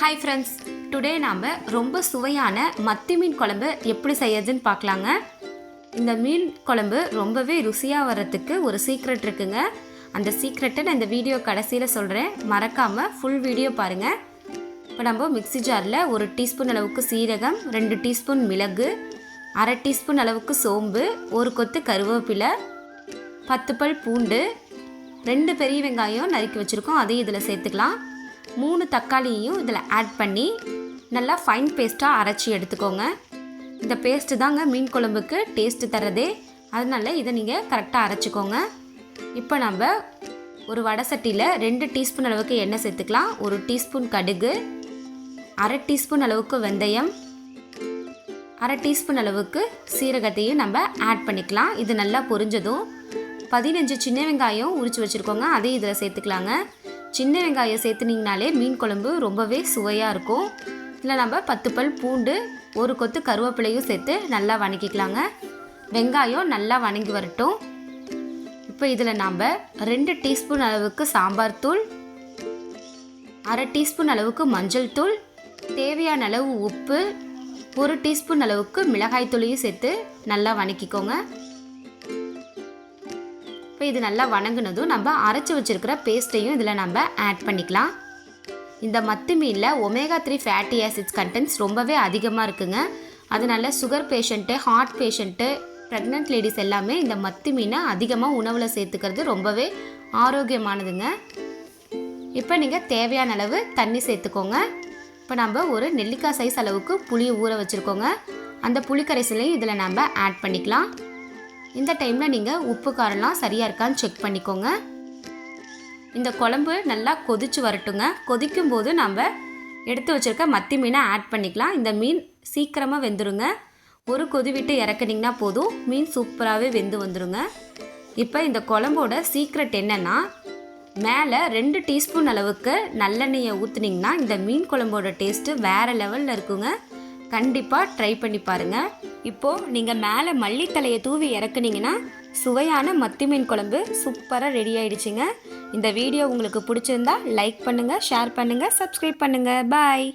Hi friends today நாம் ரொம்ப சுவையான மத்தி மீன் குழம்பு எப்படி செய்யறதுன்னு பார்க்கலாங்க. இந்த மீன் குழம்பு ரொம்பவே ருசியாக வர்றதுக்கு ஒரு சீக்ரெட் இருக்குங்க. அந்த சீக்ரெட்டை நான் இந்த வீடியோ கடைசியில் சொல்கிறேன் மறக்காமல் ஃபுல் வீடியோ பாருங்கள் இப்போ நம்ம மிக்ஸி ஜாரில் ஒரு டீஸ்பூன் அளவுக்கு சீரகம் ரெண்டு டீஸ்பூன் மிளகு அரை டீஸ்பூன் அளவுக்கு சோம்பு ஒரு கொத்து கருவேப்பிலை பத்து பல் பூண்டு ரெண்டு பெரிய வெங்காயம் நறுக்கி வச்சுருக்கோம். அதையும் இதில் சேர்த்துக்கலாம். மூணு தக்காளியையும் இதில் ஆட் பண்ணி நல்லா ஃபைன் பேஸ்ட்டாக அரைச்சி எடுத்துக்கோங்க. இந்த பேஸ்ட்டு தாங்க மீன் குழம்புக்கு டேஸ்ட்டு தரதே அதனால இதை நீங்கள் கரெக்டாக அரைச்சிக்கோங்க. இப்போ நம்ம ஒரு வடை சட்டியில் ரெண்டு டீஸ்பூன் அளவுக்கு எண்ணெய் சேர்த்துக்கலாம். ஒரு டீஸ்பூன் கடுகு அரை டீஸ்பூன் அளவுக்கு வெந்தயம் அரை டீஸ்பூன் அளவுக்கு சீரகத்தையும் நம்ம ஆட் பண்ணிக்கலாம். இது நல்லா பொரிஞ்சதும். பதினஞ்சு சின்ன வெங்காயம் உரிச்சு வச்சுருக்கோங்க. அதையும் இதில் சேர்த்துக்கலாங்க. சின்ன வெங்காயம் சேர்த்துனிங்கனாலே மீன் குழம்பு ரொம்பவே சுவையாக இருக்கும். இதில் நம்ம பத்து பல் பூண்டு ஒரு கொத்து கருவேப்பிலையும் சேர்த்து நல்லா வணக்கிக்கலாங்க. வெங்காயம் நல்லா வணங்கி வரட்டும். இப்போ இதில் நாம் ரெண்டு டீஸ்பூன் அளவுக்கு சாம்பார் தூள் அரை டீஸ்பூன் அளவுக்கு மஞ்சள் தூள் தேவையான அளவு உப்பு ஒரு டீஸ்பூன் அளவுக்கு மிளகாய் தூளையும் சேர்த்து நல்லா வணக்கிக்கோங்க. இப்போ இது நல்லா வணங்கினதும் நம்ம அரைச்சி வச்சிருக்கிற பேஸ்ட்டையும் இதில் நம்ம ஆட் பண்ணிக்கலாம். இந்த மத்து மீனில் omega three fatty acids contents ரொம்பவே அதிகமாக இருக்குங்க. அதனால sugar patient heart patient pregnant ladies எல்லாமே இந்த மத்து மீனை அதிகமாக உணவில் சேர்த்துக்கிறது ரொம்பவே ஆரோக்கியமானதுங்க. இப்போ நீங்கள் தேவையான அளவு தண்ணி சேர்த்துக்கோங்க. இப்போ நம்ம ஒரு நெல்லிக்காய் சைஸ் அளவுக்கு புளியை ஊற வச்சுருக்கோங்க. அந்த புளிக்கரைசலையும் இதில் நம்ம ஆட் பண்ணிக்கலாம். இந்த டைமில் நீங்கள் உப்பு காரம்லாம் சரியாக இருக்கான்னு செக் பண்ணிக்கோங்க. இந்த குழம்பு நல்லா கொதிச்சு வரட்டுங்க. கொதிக்கும் போது நம்ம எடுத்து வச்சுருக்க மத்தி மீனை ஆட் பண்ணிக்கலாம். இந்த மீன் சீக்கிரமாக வெந்துருங்க. ஒரு கொதி விட்டு இறக்குனீங்கன்னா போதும். மீன் சூப்பராகவே வெந்து வந்துடுங்க இப்போ இந்த குழம்போட சீக்ரெட் என்னென்னா மேலே ரெண்டு டீஸ்பூன் அளவுக்கு நல்லெண்ணெயை ஊற்றுனீங்கன்னா இந்த மீன் குழம்போட டேஸ்ட்டு வேறு லெவலில் இருக்குங்க. கண்டிப்பாக ட்ரை பண்ணி பாருங்கள் இப்போது நீங்கள் மேலே மல்லித்தலையை தூவி இறக்குனீங்கன்னா சுவையான மத்தி மீன் குழம்பு சூப்பராக ரெடி ஆயிடுச்சுங்க. இந்த வீடியோ உங்களுக்கு பிடிச்சிருந்தா லைக் பண்ணுங்கள் ஷேர் பண்ணுங்கள் சப்ஸ்கிரைப் பண்ணுங்கள் பாய்